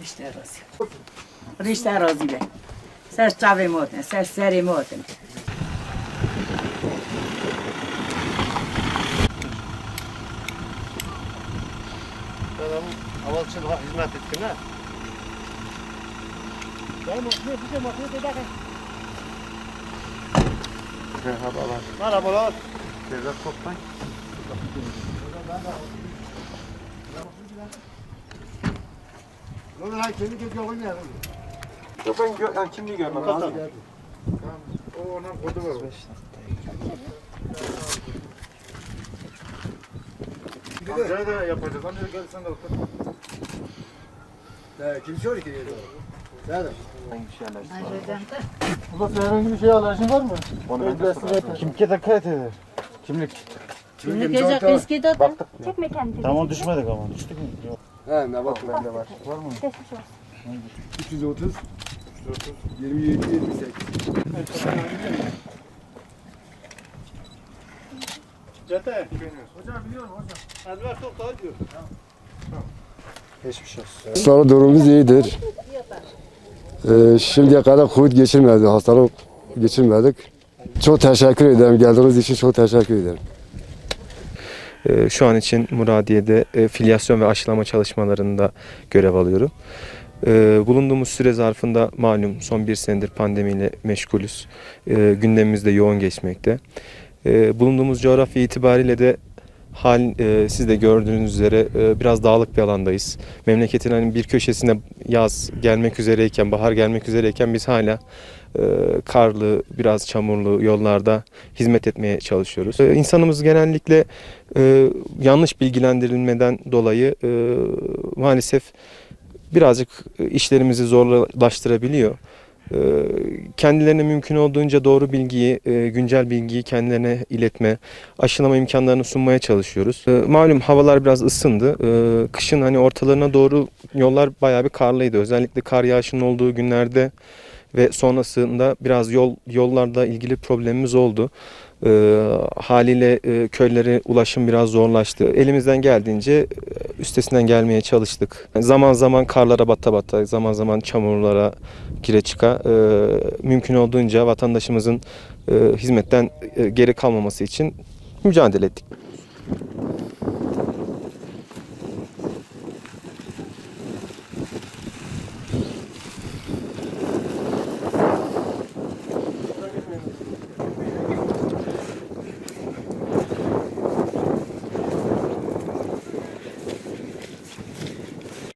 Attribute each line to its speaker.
Speaker 1: Rişte razı. Rişte razı be. Ses çavim oten, ses serim oten.
Speaker 2: Ben havalçılığa hizmet ettim ha. Merhabalar. Merhabalar. Teyze toplan. Ne oldu lan kendi kötü oynayalım.
Speaker 3: Yok ben gö yani kimliği görmem lazım.
Speaker 2: O onun kodu var. Amcayı da yapacağız. Amca gel sen de otur. Ya kim söylüyor ki? Nerede?
Speaker 3: Burada herhangi bir şey alerjin var mı?
Speaker 2: Onu
Speaker 3: ben de sorarım.
Speaker 2: Kimke dikkat eder. Kimlik.
Speaker 1: Gece eski de
Speaker 4: Çekme kendini.
Speaker 2: Tamam düşmedik ama düştük mü? Yok.
Speaker 3: He ne bak bende var.
Speaker 2: Var mı?
Speaker 4: Geçmiş olsun.
Speaker 3: 330 27 28.
Speaker 2: Cete. Hocam biliyorum hocam. Elver çok daha diyor. Geçmiş olsun.
Speaker 5: Sağlık durumumuz iyidir. Ee, şimdiye kadar Covid geçirmedik, hastalık geçirmedik. Çok teşekkür ederim. Geldiğiniz için çok teşekkür ederim.
Speaker 6: Ee, Şu an için Muradiye'de e, filyasyon ve aşılama çalışmalarında görev alıyorum. Ee, Bulunduğumuz süre zarfında malum son bir senedir pandemiyle meşgulüz. Ee, Gündemimiz de yoğun geçmekte. Bulunduğumuz coğrafya itibariyle de hal e, siz de gördüğünüz üzere e, biraz dağlık bir alandayız. Memleketin hani bir köşesine yaz gelmek üzereyken, bahar gelmek üzereyken biz hala e, karlı, biraz çamurlu yollarda hizmet etmeye çalışıyoruz. E, İnsanımız genellikle e, yanlış bilgilendirilmeden dolayı e, maalesef birazcık işlerimizi zorlaştırabiliyor. E, Kendilerine mümkün olduğunca doğru bilgiyi, e, güncel bilgiyi kendilerine iletme, aşılama imkanlarını sunmaya çalışıyoruz. E, Malum havalar biraz ısındı. E, Kışın hani ortalarına doğru yollar bayağı bir karlıydı. Özellikle kar yağışının olduğu günlerde ve sonrasında biraz yol yollarda ilgili problemimiz oldu. Haliyle e, köylere ulaşım biraz zorlaştı. Elimizden geldiğince üstesinden gelmeye çalıştık. Zaman zaman karlara bata bata, zaman zaman çamurlara gire çıka e, mümkün olduğunca vatandaşımızın e, hizmetten e, geri kalmaması için mücadele ettik.